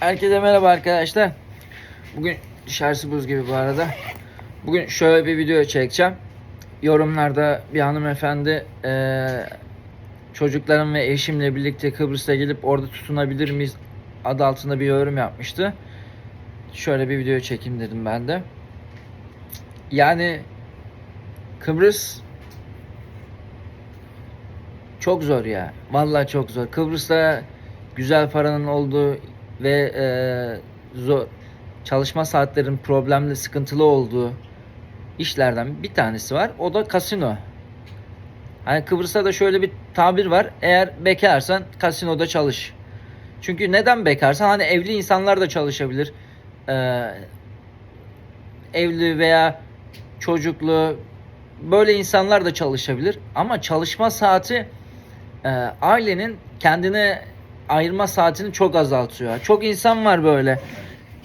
Herkese merhaba arkadaşlar. Bugün dışarısı buz gibi bu arada. Bugün şöyle bir video çekeceğim. Yorumlarda bir hanımefendi eee çocuklarım ve eşimle birlikte Kıbrıs'a gelip orada tutunabilir miyiz adı altında bir yorum yapmıştı. Şöyle bir video çekeyim dedim ben de. Yani Kıbrıs çok zor ya. Vallahi çok zor. Kıbrıs'ta güzel paranın olduğu ve e, zor çalışma saatlerin problemli, sıkıntılı olduğu işlerden bir tanesi var. O da kasino. Hani Kıbrıs'ta da şöyle bir tabir var. Eğer bekarsan kasinoda çalış. Çünkü neden bekarsan? Hani evli insanlar da çalışabilir. Ee, evli veya çocuklu böyle insanlar da çalışabilir. Ama çalışma saati e, ailenin kendine ayırma saatini çok azaltıyor. Çok insan var böyle.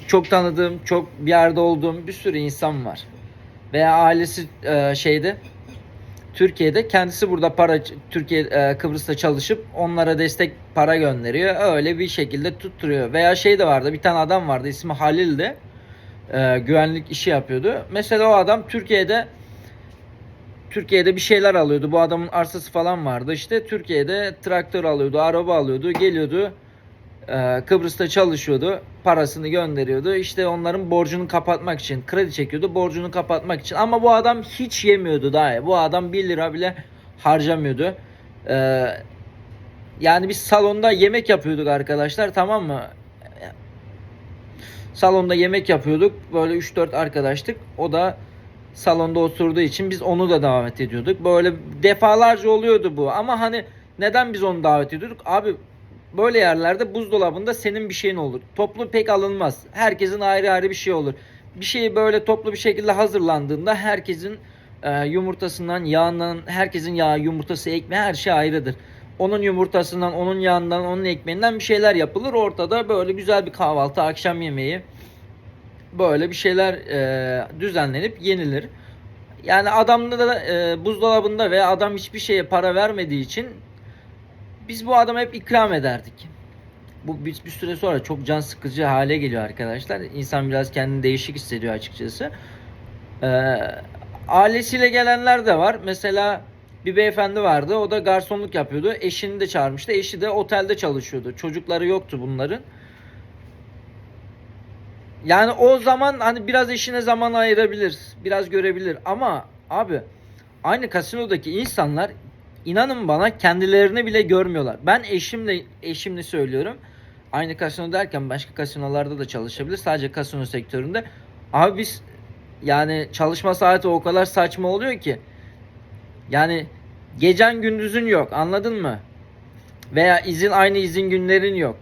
Çok tanıdığım, çok bir yerde olduğum bir sürü insan var. Veya ailesi e, şeyde Türkiye'de kendisi burada para Türkiye e, Kıbrıs'ta çalışıp onlara destek para gönderiyor. Öyle bir şekilde tutturuyor. Veya şey de vardı. Bir tane adam vardı. ismi Halil'di. E, güvenlik işi yapıyordu. Mesela o adam Türkiye'de Türkiye'de bir şeyler alıyordu. Bu adamın arsası falan vardı. İşte Türkiye'de traktör alıyordu, araba alıyordu, geliyordu. e, Kıbrıs'ta çalışıyordu. Parasını gönderiyordu. İşte onların borcunu kapatmak için kredi çekiyordu. Borcunu kapatmak için. Ama bu adam hiç yemiyordu daha. Bu adam 1 lira bile harcamıyordu. E, yani biz salonda yemek yapıyorduk arkadaşlar tamam mı? Salonda yemek yapıyorduk. Böyle 3-4 arkadaştık. O da salonda oturduğu için biz onu da davet ediyorduk. Böyle defalarca oluyordu bu. Ama hani neden biz onu davet ediyorduk? Abi böyle yerlerde buzdolabında senin bir şeyin olur. Toplu pek alınmaz. Herkesin ayrı ayrı bir şey olur. Bir şeyi böyle toplu bir şekilde hazırlandığında herkesin e, yumurtasından, yağından, herkesin yağı, yumurtası, ekmeği her şey ayrıdır. Onun yumurtasından, onun yağından, onun ekmeğinden bir şeyler yapılır. Ortada böyle güzel bir kahvaltı, akşam yemeği böyle bir şeyler e, düzenlenip yenilir. Yani adamda da e, buzdolabında ve adam hiçbir şeye para vermediği için biz bu adama hep ikram ederdik. Bu bir, bir süre sonra çok can sıkıcı hale geliyor arkadaşlar. İnsan biraz kendini değişik hissediyor açıkçası. E, ailesiyle gelenler de var. Mesela bir beyefendi vardı. O da garsonluk yapıyordu. Eşini de çağırmıştı. Eşi de otelde çalışıyordu. Çocukları yoktu bunların. Yani o zaman hani biraz eşine zaman ayırabilir, biraz görebilir ama abi aynı kasinodaki insanlar inanın bana kendilerini bile görmüyorlar. Ben eşimle eşimle söylüyorum. Aynı kasino derken başka kasinolarda da çalışabilir. Sadece kasino sektöründe. Abi biz yani çalışma saati o kadar saçma oluyor ki. Yani gecen gündüzün yok anladın mı? Veya izin aynı izin günlerin yok.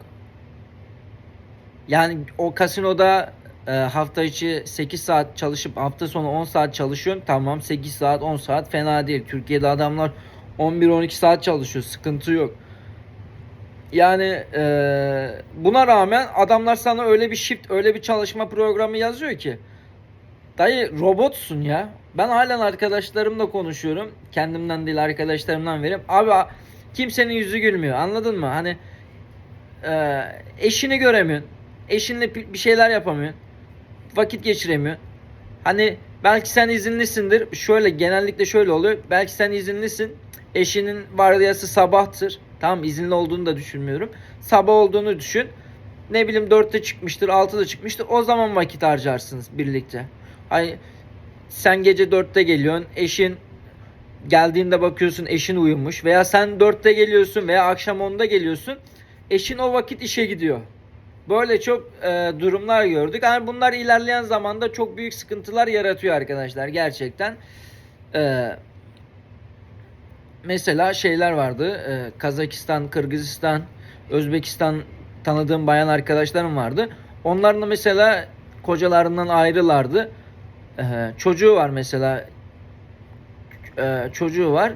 Yani o kasinoda e, hafta içi 8 saat çalışıp hafta sonu 10 saat çalışıyorsun. Tamam 8 saat 10 saat fena değil. Türkiye'de adamlar 11-12 saat çalışıyor. Sıkıntı yok. Yani e, buna rağmen adamlar sana öyle bir shift, öyle bir çalışma programı yazıyor ki. Dayı robotsun ya. Ben halen arkadaşlarımla konuşuyorum. Kendimden değil arkadaşlarımdan vereyim. Abi kimsenin yüzü gülmüyor. Anladın mı? Hani e, eşini göremiyorsun. Eşinle bir şeyler yapamıyorsun. Vakit geçiremiyorsun. Hani belki sen izinlisindir. Şöyle genellikle şöyle oluyor. Belki sen izinlisin. Eşinin vardiyası sabahtır. Tamam izinli olduğunu da düşünmüyorum. Sabah olduğunu düşün. Ne bileyim 4'te çıkmıştır, 6'da çıkmıştır. O zaman vakit harcarsınız birlikte. Hani sen gece 4'te geliyorsun. Eşin geldiğinde bakıyorsun eşin uyumuş. Veya sen 4'te geliyorsun veya akşam 10'da geliyorsun. Eşin o vakit işe gidiyor. Böyle çok e, durumlar gördük. Yani bunlar ilerleyen zamanda çok büyük sıkıntılar yaratıyor arkadaşlar gerçekten. E, mesela şeyler vardı. E, Kazakistan, Kırgızistan, Özbekistan tanıdığım bayan arkadaşlarım vardı. Onların da mesela kocalarından ayrılardı. E, çocuğu var mesela. E, çocuğu var.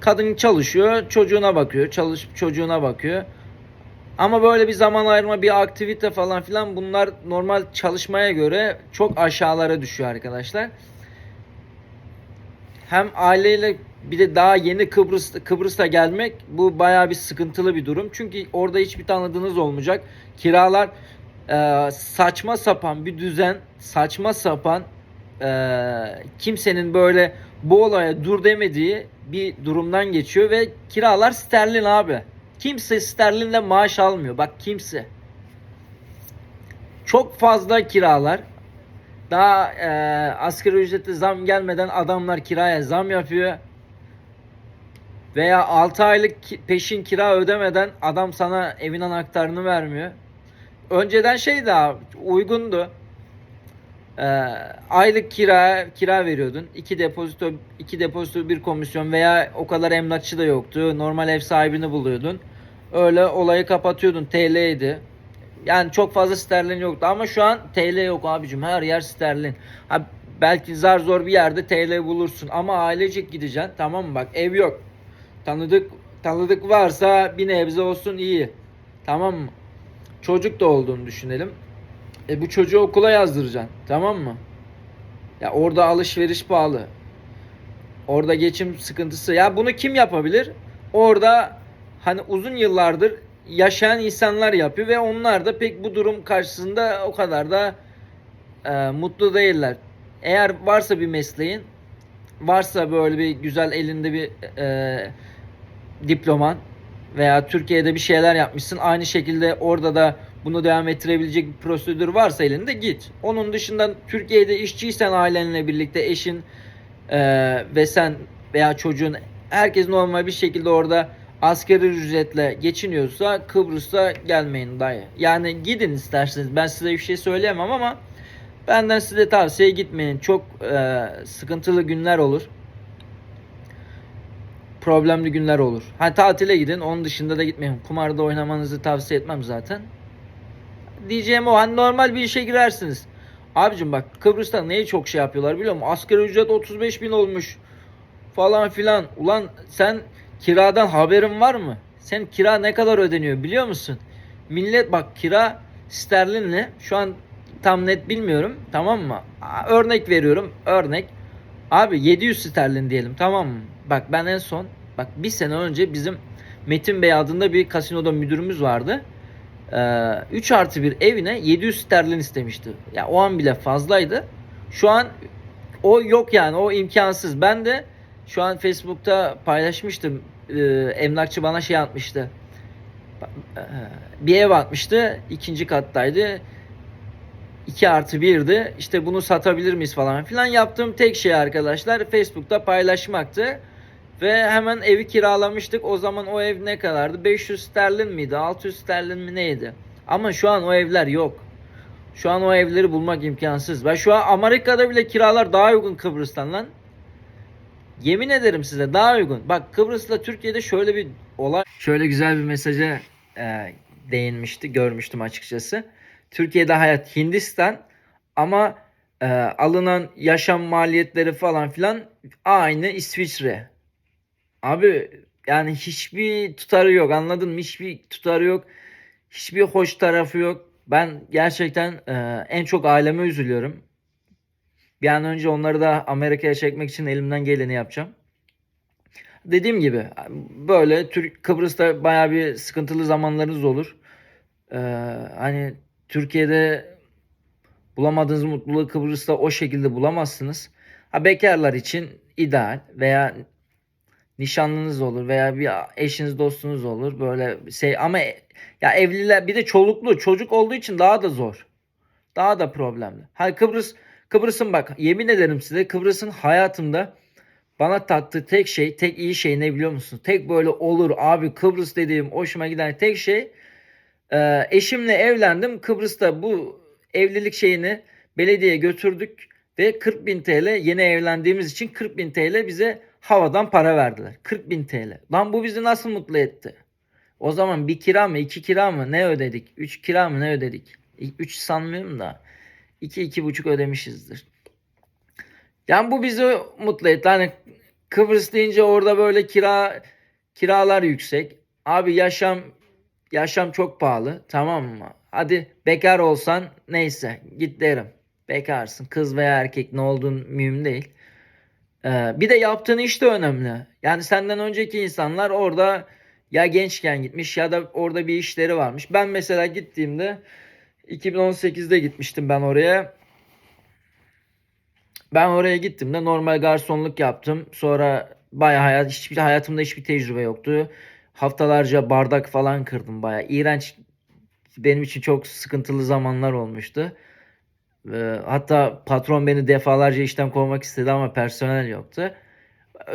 Kadın çalışıyor, çocuğuna bakıyor. Çalışıp çocuğuna bakıyor. Ama böyle bir zaman ayırma, bir aktivite falan filan bunlar normal çalışmaya göre çok aşağılara düşüyor arkadaşlar. Hem aileyle bir de daha yeni Kıbrıs Kıbrıs'a gelmek bu bayağı bir sıkıntılı bir durum. Çünkü orada hiçbir tanıdığınız olmayacak. Kiralar e, saçma sapan bir düzen, saçma sapan e, kimsenin böyle bu olaya dur demediği bir durumdan geçiyor ve kiralar sterlin abi. Kimse sterlinle maaş almıyor. Bak kimse. Çok fazla kiralar. Daha e, asgari ücrete zam gelmeden adamlar kiraya zam yapıyor. Veya 6 aylık peşin kira ödemeden adam sana evin anahtarını vermiyor. Önceden şey daha uygundu. Ee, aylık kira kira veriyordun. İki depozito, iki depozito bir komisyon veya o kadar emlakçı da yoktu. Normal ev sahibini buluyordun. Öyle olayı kapatıyordun. TL'ydi. Yani çok fazla sterlin yoktu ama şu an TL yok abicim. Her yer sterlin. Ha, belki zar zor bir yerde TL bulursun ama ailecek gideceksin. Tamam mı? Bak ev yok. Tanıdık tanıdık varsa bir nebze olsun iyi. Tamam mı? Çocuk da olduğunu düşünelim. E bu çocuğu okula yazdıracaksın. Tamam mı? Ya orada alışveriş pahalı. Orada geçim sıkıntısı. Ya bunu kim yapabilir? Orada hani uzun yıllardır yaşayan insanlar yapıyor ve onlar da pek bu durum karşısında o kadar da e, mutlu değiller. Eğer varsa bir mesleğin, varsa böyle bir güzel elinde bir e, diploman veya Türkiye'de bir şeyler yapmışsın. Aynı şekilde orada da bunu devam ettirebilecek bir prosedür varsa elinde git. Onun dışında Türkiye'de işçiysen ailenle birlikte eşin e, ve sen veya çocuğun herkes normal bir şekilde orada asgari ücretle geçiniyorsa Kıbrıs'a gelmeyin dayı. Yani gidin isterseniz. Ben size bir şey söyleyemem ama benden size tavsiye gitmeyin. Çok e, sıkıntılı günler olur problemli günler olur. Ha tatile gidin onun dışında da gitmeyin. Kumarda oynamanızı tavsiye etmem zaten. Diyeceğim o hani normal bir işe girersiniz. Abicim bak Kıbrıs'ta neyi çok şey yapıyorlar biliyor musun? Asgari ücret 35 bin olmuş falan filan. Ulan sen kiradan haberin var mı? Sen kira ne kadar ödeniyor biliyor musun? Millet bak kira sterlinle şu an tam net bilmiyorum tamam mı? Örnek veriyorum örnek. Abi 700 sterlin diyelim tamam mı? Bak ben en son bak bir sene önce bizim Metin Bey adında bir kasinoda müdürümüz vardı. Ee, 3 artı bir evine 700 sterlin istemişti. Ya o an bile fazlaydı. Şu an o yok yani o imkansız. Ben de şu an Facebook'ta paylaşmıştım. Ee, emlakçı bana şey atmıştı. Ee, Bir ev atmıştı. ikinci kattaydı. 2 artı 1'di. İşte bunu satabilir miyiz falan filan. Yaptığım tek şey arkadaşlar Facebook'ta paylaşmaktı. Ve hemen evi kiralamıştık. O zaman o ev ne kadardı? 500 sterlin miydi? 600 sterlin mi neydi? Ama şu an o evler yok. Şu an o evleri bulmak imkansız. Ve şu an Amerika'da bile kiralar daha uygun Kıbrıs'tan lan. Yemin ederim size daha uygun. Bak Kıbrıs'la Türkiye'de şöyle bir olay. Şöyle güzel bir mesaja e, değinmişti. Görmüştüm açıkçası. Türkiye'de hayat Hindistan ama e, alınan yaşam maliyetleri falan filan aynı İsviçre. Abi yani hiçbir tutarı yok anladın mı? Hiçbir tutarı yok. Hiçbir hoş tarafı yok. Ben gerçekten e, en çok aileme üzülüyorum. Bir an önce onları da Amerika'ya çekmek için elimden geleni yapacağım. Dediğim gibi böyle Türk Kıbrıs'ta bayağı bir sıkıntılı zamanlarınız olur. Ee, hani Türkiye'de bulamadığınız mutluluğu Kıbrıs'ta o şekilde bulamazsınız. Ha bekarlar için ideal veya nişanlınız olur veya bir eşiniz dostunuz olur böyle şey ama e- ya evliler bir de çoluklu çocuk olduğu için daha da zor. Daha da problemli. Ha Kıbrıs Kıbrıs'ın bak yemin ederim size Kıbrıs'ın hayatımda bana tattığı tek şey, tek iyi şey ne biliyor musun? Tek böyle olur abi Kıbrıs dediğim hoşuma giden tek şey ee, eşimle evlendim. Kıbrıs'ta bu evlilik şeyini belediyeye götürdük ve 40 bin TL yeni evlendiğimiz için 40 bin TL bize havadan para verdiler. 40 bin TL. Lan bu bizi nasıl mutlu etti? O zaman bir kira mı iki kira mı ne ödedik? Üç kira mı ne ödedik? Üç sanmıyorum da. iki iki buçuk ödemişizdir. Yani bu bizi mutlu etti. Hani Kıbrıs deyince orada böyle kira kiralar yüksek. Abi yaşam yaşam çok pahalı tamam mı? Hadi bekar olsan neyse git derim. Bekarsın kız veya erkek ne olduğun mühim değil. Ee, bir de yaptığın iş de önemli. Yani senden önceki insanlar orada ya gençken gitmiş ya da orada bir işleri varmış. Ben mesela gittiğimde 2018'de gitmiştim ben oraya. Ben oraya gittim de normal garsonluk yaptım. Sonra bayağı hayat hiçbir hayatımda hiçbir tecrübe yoktu. Haftalarca bardak falan kırdım bayağı. İğrenç benim için çok sıkıntılı zamanlar olmuştu. Ee, hatta patron beni defalarca işten kovmak istedi ama personel yoktu.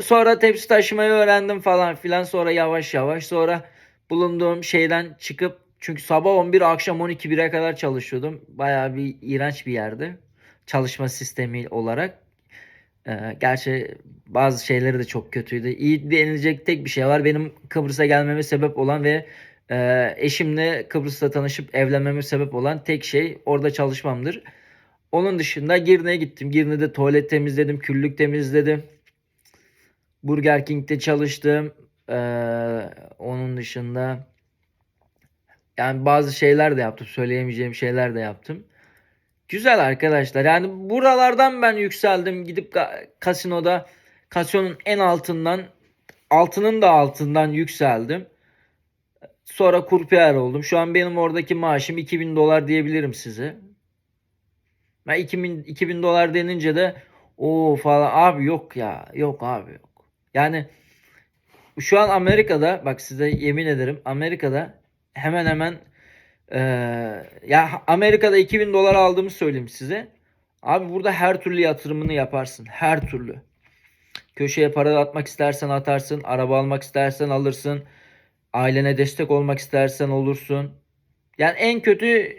Sonra tepsi taşımayı öğrendim falan filan. Sonra yavaş yavaş sonra bulunduğum şeyden çıkıp çünkü sabah 11 akşam 12 1'e kadar çalışıyordum. Bayağı bir iğrenç bir yerdi. Çalışma sistemi olarak. Ee, gerçi bazı şeyleri de çok kötüydü. İyi denilecek tek bir şey var. Benim Kıbrıs'a gelmeme sebep olan ve e, eşimle Kıbrıs'ta tanışıp evlenmeme sebep olan tek şey orada çalışmamdır. Onun dışında Girne'ye gittim. Girne'de tuvalet temizledim, küllük temizledim. Burger King'de çalıştım. Ee, onun dışında yani bazı şeyler de yaptım. Söyleyemeyeceğim şeyler de yaptım. Güzel arkadaşlar. Yani buralardan ben yükseldim. Gidip kasinoda kasinonun en altından altının da altından yükseldim. Sonra kurpiyer oldum. Şu an benim oradaki maaşım 2000 dolar diyebilirim size. Ben 2000, 2000 dolar denince de o falan abi yok ya yok abi yok. Yani şu an Amerika'da bak size yemin ederim Amerika'da hemen hemen eee, ya Amerika'da 2000 dolar aldığımı söyleyeyim size. Abi burada her türlü yatırımını yaparsın. Her türlü. Köşeye para atmak istersen atarsın. Araba almak istersen alırsın. Ailene destek olmak istersen olursun. Yani en kötü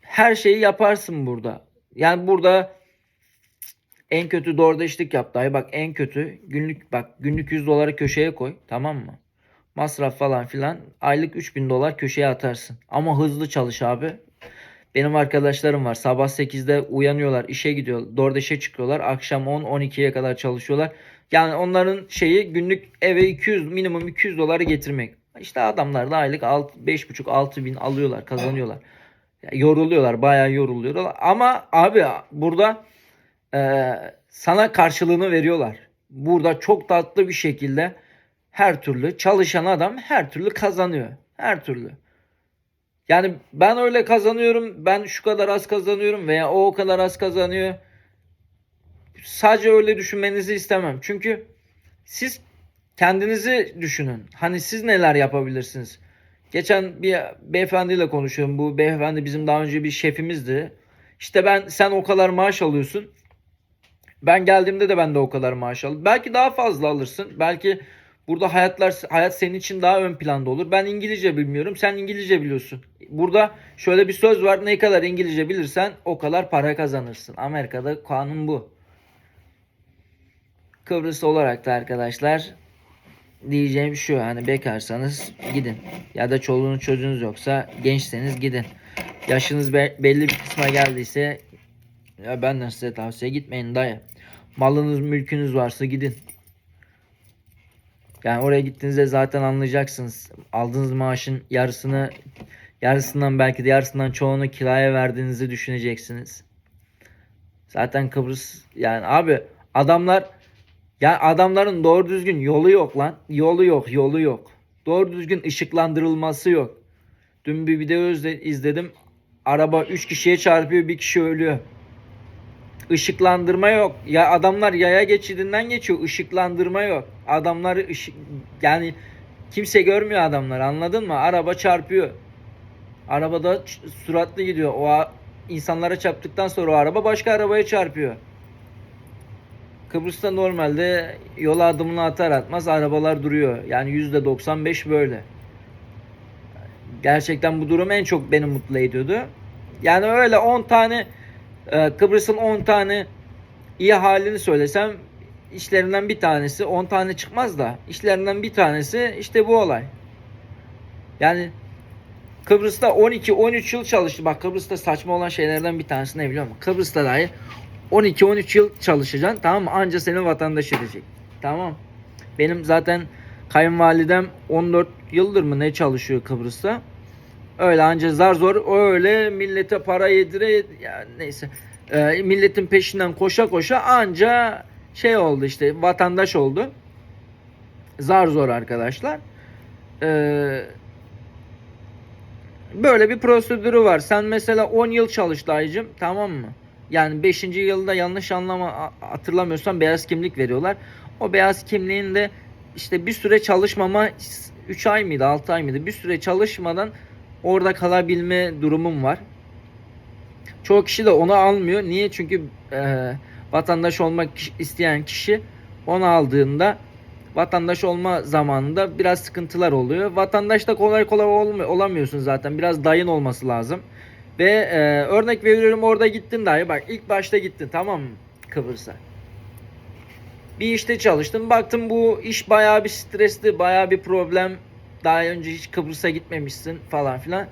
her şeyi yaparsın burada. Yani burada en kötü DoorDash'lik yap dayı bak en kötü günlük bak günlük 100 doları köşeye koy tamam mı? Masraf falan filan aylık 3000 dolar köşeye atarsın. Ama hızlı çalış abi. Benim arkadaşlarım var sabah 8'de uyanıyorlar işe gidiyor DoorDash'e çıkıyorlar akşam 10-12'ye kadar çalışıyorlar. Yani onların şeyi günlük eve 200 minimum 200 doları getirmek. İşte adamlar da aylık 5,5-6 bin alıyorlar kazanıyorlar. Yoruluyorlar bayağı yoruluyorlar ama abi burada e, sana karşılığını veriyorlar. Burada çok tatlı bir şekilde her türlü çalışan adam her türlü kazanıyor. Her türlü. Yani ben öyle kazanıyorum, ben şu kadar az kazanıyorum veya o o kadar az kazanıyor. Sadece öyle düşünmenizi istemem. Çünkü siz kendinizi düşünün. Hani siz neler yapabilirsiniz? Geçen bir beyefendiyle konuşuyorum. Bu beyefendi bizim daha önce bir şefimizdi. İşte ben sen o kadar maaş alıyorsun. Ben geldiğimde de ben de o kadar maaş aldım. Belki daha fazla alırsın. Belki burada hayatlar hayat senin için daha ön planda olur. Ben İngilizce bilmiyorum. Sen İngilizce biliyorsun. Burada şöyle bir söz var. Ne kadar İngilizce bilirsen o kadar para kazanırsın. Amerika'da kanun bu. Kıbrıs olarak da arkadaşlar diyeceğim şu hani bekarsanız gidin ya da çoluğunuz çocuğunuz yoksa gençseniz gidin. Yaşınız be- belli bir kısma geldiyse ya ben de size tavsiye gitmeyin dayı. Malınız mülkünüz varsa gidin. Yani oraya gittiğinizde zaten anlayacaksınız. Aldığınız maaşın yarısını yarısından belki de yarısından çoğunu kiraya verdiğinizi düşüneceksiniz. Zaten Kıbrıs yani abi adamlar ya adamların doğru düzgün yolu yok lan. Yolu yok, yolu yok. Doğru düzgün ışıklandırılması yok. Dün bir video izle- izledim. Araba 3 kişiye çarpıyor, bir kişi ölüyor. Işıklandırma yok. Ya adamlar yaya geçidinden geçiyor. Işıklandırma yok. Adamlar ışık yani kimse görmüyor adamlar. Anladın mı? Araba çarpıyor. Arabada süratli gidiyor. O insanlara çarptıktan sonra o araba başka arabaya çarpıyor. Kıbrıs'ta normalde yola adımını atar atmaz arabalar duruyor. Yani %95 böyle. Gerçekten bu durum en çok beni mutlu ediyordu. Yani öyle 10 tane e, Kıbrıs'ın 10 tane iyi halini söylesem işlerinden bir tanesi 10 tane çıkmaz da işlerinden bir tanesi işte bu olay. Yani Kıbrıs'ta 12-13 yıl çalıştı. Bak Kıbrıs'ta saçma olan şeylerden bir tanesi ne biliyor musun? Kıbrıs'ta dahi 12-13 yıl çalışacaksın tamam mı? Anca seni vatandaş edecek. Tamam. Benim zaten kayınvalidem 14 yıldır mı ne çalışıyor Kıbrıs'ta. Öyle anca zar zor öyle millete para yedire ya neyse. Ee, milletin peşinden koşa koşa anca şey oldu işte vatandaş oldu. Zar zor arkadaşlar. Ee, Böyle bir prosedürü var. Sen mesela 10 yıl çalış dayıcım tamam mı? Yani 5. yılda yanlış anlama hatırlamıyorsam beyaz kimlik veriyorlar. O beyaz kimliğin de işte bir süre çalışmama 3 ay mıydı 6 ay mıydı bir süre çalışmadan orada kalabilme durumum var. Çoğu kişi de onu almıyor. Niye? Çünkü e, vatandaş olmak isteyen kişi onu aldığında vatandaş olma zamanında biraz sıkıntılar oluyor. Vatandaş da kolay kolay olma, olamıyorsun zaten. Biraz dayın olması lazım. Ve e, örnek veriyorum orada gittin dayı bak ilk başta gittin tamam mı Kıbrıs'a. Bir işte çalıştın baktın bu iş bayağı bir stresli bayağı bir problem. Daha önce hiç Kıbrıs'a gitmemişsin falan filan.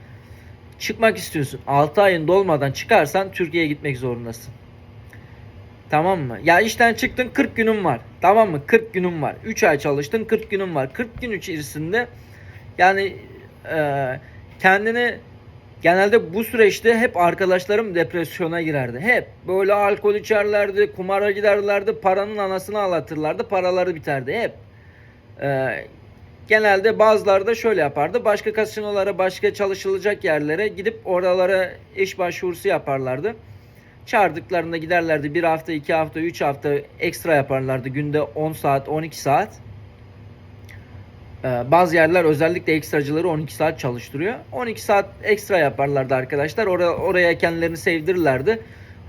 Çıkmak istiyorsun. 6 ayın dolmadan çıkarsan Türkiye'ye gitmek zorundasın. Tamam mı? Ya işten çıktın 40 günün var. Tamam mı? 40 günün var. 3 ay çalıştın 40 günün var. 40 gün içerisinde yani e, kendini genelde bu süreçte hep arkadaşlarım depresyona girerdi. Hep böyle alkol içerlerdi, kumara giderlerdi, paranın anasını ağlatırlardı, paraları biterdi hep. E, genelde bazıları da şöyle yapardı. Başka kasinolara, başka çalışılacak yerlere gidip oralara iş başvurusu yaparlardı. Çağırdıklarında giderlerdi. Bir hafta, iki hafta, üç hafta ekstra yaparlardı. Günde 10 saat, 12 saat. Ee, bazı yerler özellikle ekstracıları 12 saat çalıştırıyor. 12 saat ekstra yaparlardı arkadaşlar. Oraya, oraya kendilerini sevdirirlerdi.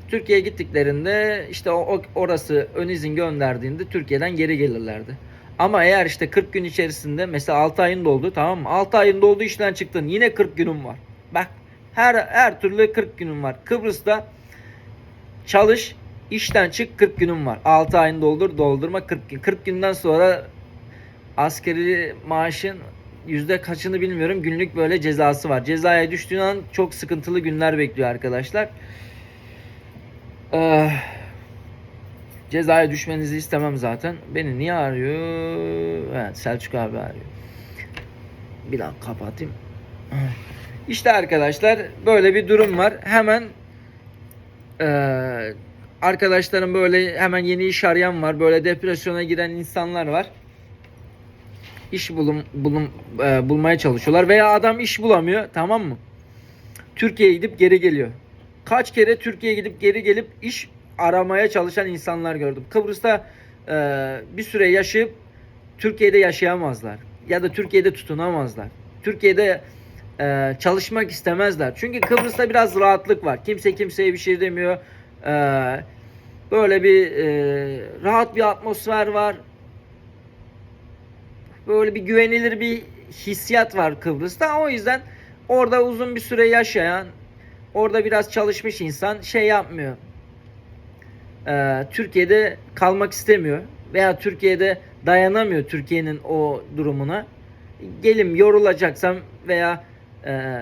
Türkiye'ye gittiklerinde işte o- orası ön izin gönderdiğinde Türkiye'den geri gelirlerdi. Ama eğer işte 40 gün içerisinde mesela 6 ayın doldu tamam mı? 6 ayın doldu işten çıktın. Yine 40 günün var. Bak her her türlü 40 günün var. Kıbrıs'ta çalış, işten çık 40 günün var. 6 ayını doldur, doldurma 40 gün. 40 günden sonra askeri maaşın yüzde kaçını bilmiyorum günlük böyle cezası var. Cezaya düştüğün an çok sıkıntılı günler bekliyor arkadaşlar. Ee, cezaya düşmenizi istemem zaten. Beni niye arıyor? Evet Selçuk abi arıyor. Bir dakika kapatayım. İşte arkadaşlar böyle bir durum var. Hemen ee, arkadaşlarım böyle hemen yeni iş arayan var. Böyle depresyona giren insanlar var. İş bulum, bulum e, bulmaya çalışıyorlar veya adam iş bulamıyor tamam mı? Türkiye'ye gidip geri geliyor. Kaç kere Türkiye'ye gidip geri gelip iş aramaya çalışan insanlar gördüm. Kıbrıs'ta e, bir süre yaşayıp Türkiye'de yaşayamazlar ya da Türkiye'de tutunamazlar. Türkiye'de e, çalışmak istemezler. Çünkü Kıbrıs'ta biraz rahatlık var. Kimse kimseye bir şey demiyor. E, böyle bir e, rahat bir atmosfer var. Böyle bir güvenilir bir hissiyat var Kıbrıs'ta. O yüzden orada uzun bir süre yaşayan, orada biraz çalışmış insan şey yapmıyor. E, Türkiye'de kalmak istemiyor veya Türkiye'de dayanamıyor Türkiye'nin o durumuna. Gelim yorulacaksam veya e,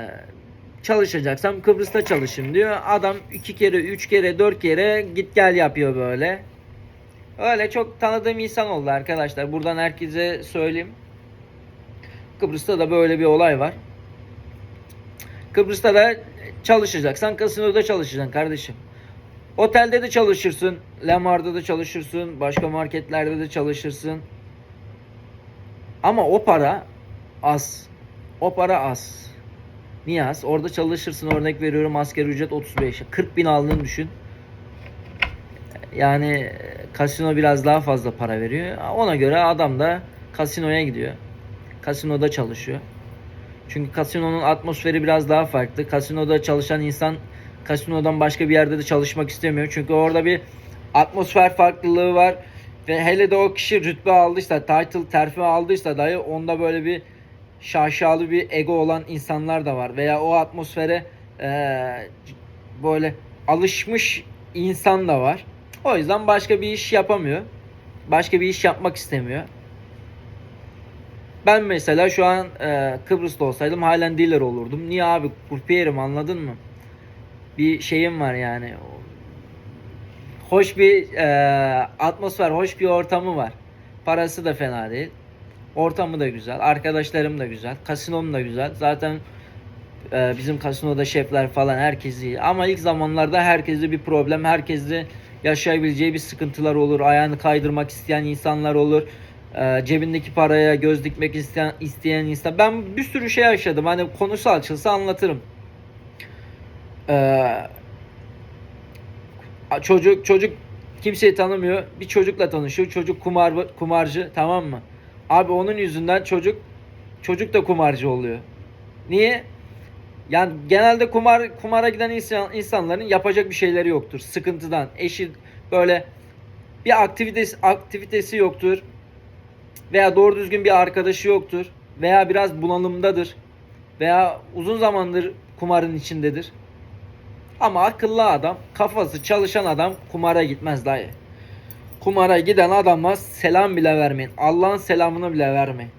çalışacaksam Kıbrıs'ta çalışayım diyor. Adam iki kere, üç kere, dört kere git gel yapıyor böyle. Öyle çok tanıdığım insan oldu arkadaşlar. Buradan herkese söyleyeyim. Kıbrıs'ta da böyle bir olay var. Kıbrıs'ta da çalışacaksan kasinoda çalışacaksın kardeşim. Otelde de çalışırsın. Lamar'da da çalışırsın. Başka marketlerde de çalışırsın. Ama o para az. O para az. Niye az? Orada çalışırsın örnek veriyorum asgari ücret 35. 40 bin aldığını düşün. Yani kasino biraz daha fazla para veriyor. Ona göre adam da kasinoya gidiyor. Kasinoda çalışıyor. Çünkü kasinonun atmosferi biraz daha farklı. Kasinoda çalışan insan kasinodan başka bir yerde de çalışmak istemiyor. Çünkü orada bir atmosfer farklılığı var. Ve hele de o kişi rütbe aldıysa, title, terfi aldıysa dahi onda böyle bir şaşalı bir ego olan insanlar da var. Veya o atmosfere eee, böyle alışmış insan da var. O yüzden başka bir iş yapamıyor. Başka bir iş yapmak istemiyor. Ben mesela şu an e, Kıbrıs'ta olsaydım halen dealer olurdum. Niye abi? Kurpiyerim anladın mı? Bir şeyim var yani. Hoş bir e, atmosfer, hoş bir ortamı var. Parası da fena değil. Ortamı da güzel. Arkadaşlarım da güzel. Kasinom da güzel. Zaten e, bizim kasinoda şefler falan herkes iyi. Ama ilk zamanlarda herkeste bir problem, herkeste yaşayabileceği bir sıkıntılar olur. Ayağını kaydırmak isteyen insanlar olur. Ee, cebindeki paraya göz dikmek isteyen, isteyen insan. Ben bir sürü şey yaşadım. Hani konusu açılsa anlatırım. Ee, çocuk çocuk kimseyi tanımıyor. Bir çocukla tanışıyor. Çocuk kumar kumarcı tamam mı? Abi onun yüzünden çocuk çocuk da kumarcı oluyor. Niye? Yani genelde kumar kumara giden insan, insanların yapacak bir şeyleri yoktur. Sıkıntıdan, eşi böyle bir aktivitesi aktivitesi yoktur. Veya doğru düzgün bir arkadaşı yoktur. Veya biraz bunalımdadır. Veya uzun zamandır kumarın içindedir. Ama akıllı adam, kafası çalışan adam kumara gitmez dayı. Kumara giden adama selam bile vermeyin. Allah'ın selamını bile vermeyin.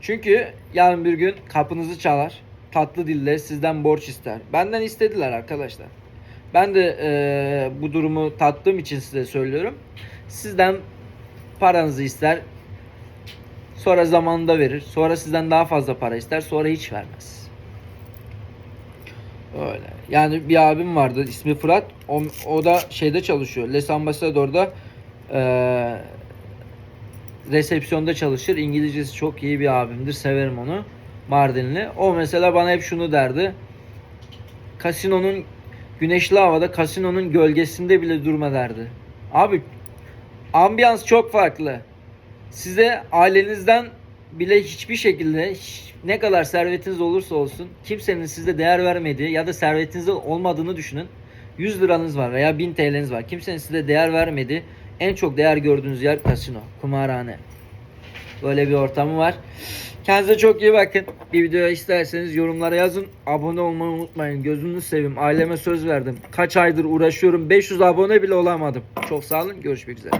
Çünkü yarın bir gün kapınızı çalar. Tatlı dille sizden borç ister. Benden istediler arkadaşlar. Ben de eee, bu durumu tattığım için size söylüyorum. Sizden paranızı ister. Sonra zamanında verir. Sonra sizden daha fazla para ister. Sonra hiç vermez. Öyle. Yani bir abim vardı ismi Fırat. O, o da şeyde çalışıyor. Les Ambassador'da eee resepsiyonda çalışır. İngilizcesi çok iyi bir abimdir. Severim onu. Mardinli. O mesela bana hep şunu derdi. Kasinonun güneşli havada kasinonun gölgesinde bile durma derdi. Abi ambiyans çok farklı. Size ailenizden bile hiçbir şekilde ne kadar servetiniz olursa olsun kimsenin size değer vermediği ya da servetinizde olmadığını düşünün. 100 liranız var veya 1000 TL'niz var. Kimsenin size değer vermediği en çok değer gördüğünüz yer kasino, kumarhane. Böyle bir ortamı var. Kendinize çok iyi bakın. Bir video isterseniz yorumlara yazın. Abone olmayı unutmayın. Gözünü seveyim. Aileme söz verdim. Kaç aydır uğraşıyorum. 500 abone bile olamadım. Çok sağ olun. Görüşmek üzere.